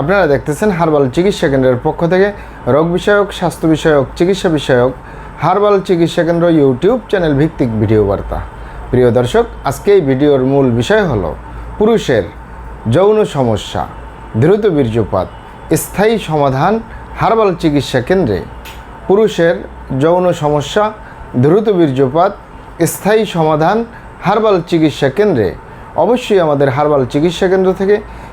আপনারা দেখতেছেন হার্বাল চিকিৎসা কেন্দ্রের পক্ষ থেকে রোগ বিষয়ক, স্বাস্থ্য বিষয়ক, চিকিৎসা বিষয়ক, হারবাল চিকিৎসা কেন্দ্র ইউটিউব চ্যানেল ভিত্তিক ভিডিও বার্তা। প্রিয় দর্শক, আজকে এই ভিডিওর মূল বিষয় হলো পুরুষের যৌন সমস্যা, দ্রুত বীর্যপাত, স্থায়ী সমাধান হারবাল চিকিৎসা কেন্দ্রে। পুরুষের যৌন সমস্যা, দ্রুত বীর্যপাত, স্থায়ী সমাধান হারবাল চিকিৎসা কেন্দ্রে। অবশ্যই আমাদের হার্বাল চিকিৎসা কেন্দ্র থেকে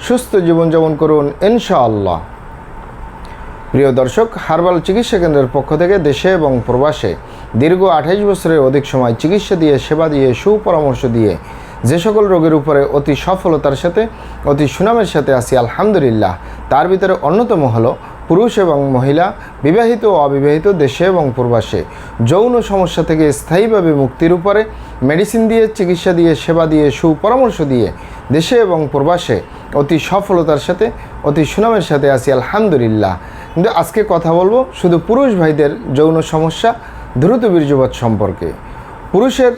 সুস্থ জীবনযাপন করুন, ইনশাআল্লাহ। প্রিয় দর্শক, হার্বাল চিকিৎসা কেন্দ্রের পক্ষ থেকে দেশে এবং প্রবাসে দীর্ঘ আঠাইশ বছরের অধিক সময় চিকিৎসা দিয়ে, সেবা দিয়ে, সুপরামর্শ দিয়ে যে সকল রোগের উপরে অতি সফলতার সাথে, অতি সুনামের সাথে আসি আলহামদুলিল্লাহ। তার ভিতরে অন্যতম হলো পুরুষ এবং মহিলা, বিবাহিত ও অবিবাহিত দেশে এবং প্রবাসে। যৌন সমস্যা থেকে স্থায়ীভাবে মুক্তির উপরে মেডিসিন দিয়ে, চিকিৎসা দিয়ে, সেবা দিয়ে, সুপরামর্শ দিয়ে দেশে এবং প্রবাসে অতি সফলতার সাথে, অতি সুনামের সাথে আছি, আলহামদুলিল্লাহ। কিন্তু আজকে কথা বলব শুধু পুরুষ ভাইদের যৌন সমস্যা, দ্রুত বীর্যপাত সম্পর্কে। পুরুষের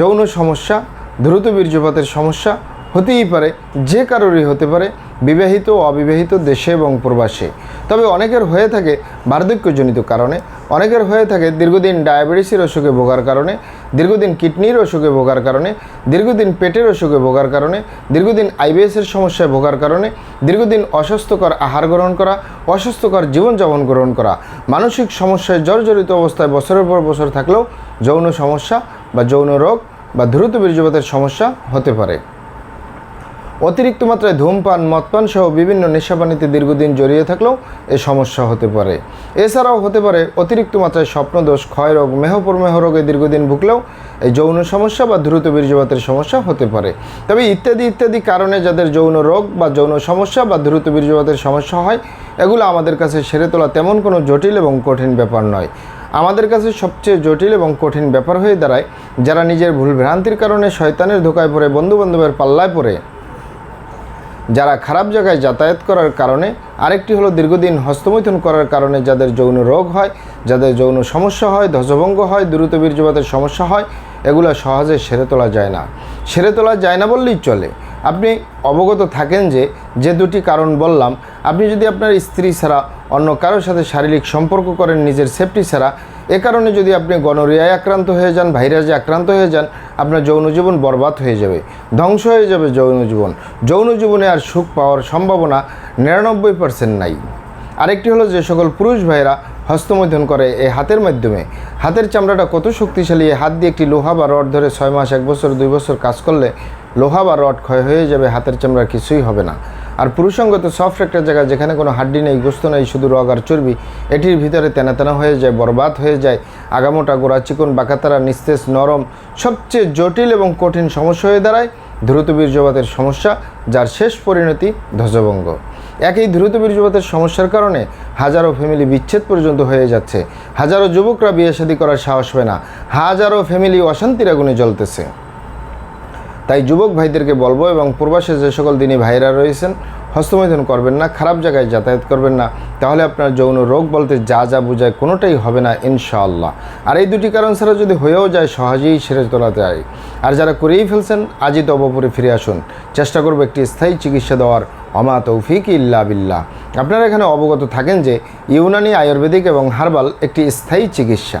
যৌন সমস্যা, দ্রুত বীর্যপাতের সমস্যা হতেই পারে, যে কারোরই হতে পারে বিবাহিত অবিবাহিত দেশে এবং প্রবাসে। তবে অনেকের হয়ে থাকে বার্ধক্যজনিত কারণে, অনেকের হয়ে থাকে দীর্ঘদিন ডায়াবেটিসের অসুখে ভোগার কারণে, দীর্ঘদিন কিডনির অসুখে ভোগার কারণে, দীর্ঘদিন পেটের অসুখে ভোগার কারণে, দীর্ঘদিন আইবিএসের সমস্যায় ভোগার কারণে, দীর্ঘদিন অস্বাস্থ্যকর আহার গ্রহণ করা, অস্বাস্থ্যকর জীবনযাপন গ্রহণ করা, মানসিক সমস্যায় জর্জরিত অবস্থায় বছরের পর বছর থাকলেও যৌন সমস্যা বা যৌন রোগ বা দ্রুত বীর্যপাতের সমস্যা হতে পারে। অতিরিক্ত মাত্রায় ধূমপান, মদপান সহ বিভিন্ন নেশাপানিতে দীর্ঘদিন জড়িয়ে থাকলেও এ সমস্যা হতে পারে। এছাড়াও হতে পারে অতিরিক্ত মাত্রায় স্বপ্নদোষ, ক্ষয়রোগ মেহপরমেহ রোগে দীর্ঘদিন ভুগলেও এই যৌন সমস্যা বা দ্রুত বীর্যপাতের সমস্যা হতে পারে। তবে ইত্যাদি ইত্যাদি কারণে যাদের যৌন রোগ বা যৌন সমস্যা বা দ্রুত বীর্যপাতের সমস্যা হয়, এগুলো আমাদের কাছে সেরে তোলা তেমন কোনো জটিল এবং কঠিন ব্যাপার নয়। আমাদের কাছে সবচেয়ে জটিল এবং কঠিন ব্যাপার হয়ে দাঁড়ায় যারা নিজের ভুল ভ্রান্তির কারণে শয়তানের ধোকায় পড়ে, বন্ধুবান্ধবের পাল্লায় পড়ে। যারা খারাপ জায়গায় যাতায়াত করার কারণে, আরেকটি হলো দীর্ঘদিন হস্তমৈথুন করার কারণে যাদের যৌন রোগ হয়, যাদের যৌন সমস্যা হয়, ধ্বজভঙ্গ হয়, দ্রুত বীর্যপাতের সমস্যা হয়, এগুলো সহজে সেরে তোলা যায় না। সেরে তোলা যায় না বললেই চলে। আপনি অবগত থাকেন যে যে দুটি কারণ বললাম, আপনি যদি আপনার স্ত্রী ছাড়া অন্য কারোর সাথে শারীরিক সম্পর্ক করেন, নিজের সেফটি ছাড়া এ কারণে যদি আপনি গনোরিয়ায় আক্রান্ত হয়ে যান, ভাইরাসে আক্রান্ত হয়ে যান, আপনার যৌন জীবন বরবাদ হয়ে যাবে, ধ্বংস হয়ে যাবে যৌন জীবন। যৌন জীবনে আর সুখ পাওয়ার সম্ভাবনা নিরানব্বই পার্সেন্ট নাই। আরেকটি হলো যে সকল পুরুষ ভাইয়েরা হস্তমৈথুন করে এই হাতের মাধ্যমে। হাতের চামড়াটা কত শক্তিশালী এই হাত দিয়ে একটি লোহা বা রড ধরে ছয় মাস, এক বছর, দুই বছর কাজ করলে লোহা বা রড ক্ষয় হয়ে যাবে, হাতের চামড়া কিছুই হবে না। আর পুরুষঙ্গত সফট একটা জায়গা যেখানে কোনো হাড্ডি নেই, গোস্ত নেই, শুধু রগ আর চর্বি, এটির ভিতরে তেনা তেনা হয়ে যায়, বরবাদ হয়ে যায়। আগামোটা গোড়া চিকন, বাকাতারা, নিস্তেজ, নরম, সবচেয়ে জটিল এবং কঠিন সমস্যা হয়ে দাঁড়ায় দ্রুত বীর্যপাতের সমস্যা, যার শেষ পরিণতি ধ্বজভঙ্গ। একই দ্রুত বীর্যপাতের সমস্যার কারণে হাজারো ফ্যামিলি বিচ্ছেদ পর্যন্ত হয়ে যাচ্ছে। হাজারো যুবকরা বিয়ে শাদী করার সাহস পায় না। হাজারো ফ্যামিলি অশান্তির আগুনে জ্বলতেছে। তাই যুবক ভাইদেরকে বলব এবং প্রবাসে যে সকল দিনই ভাইরা রয়েছেন, হস্তমৈথুন করবেন না, খারাপ জায়গায় যাতায়াত করবেন না, তাহলে আপনার যৌন রোগ বলতে যা যা বোঝায় কোনোটাই হবে না, ইনশাআল্লাহ। আর এই দুটি কারণ ছাড়া যদি হয়েও যায়, সহজেই সেরে তোলা যায় আর যারা করেই ফেলছেন, আজই তবপুরে ফিরে আসুন। চেষ্টা করব একটি স্থায়ী চিকিৎসা দেওয়ার। অমা তৌফিক ইল্লা বিল্লাহ। আপনারা এখানে অবগত থাকেন যে, ইউনানি আয়ুর্বেদিক এবং হার্বাল একটি স্থায়ী চিকিৎসা।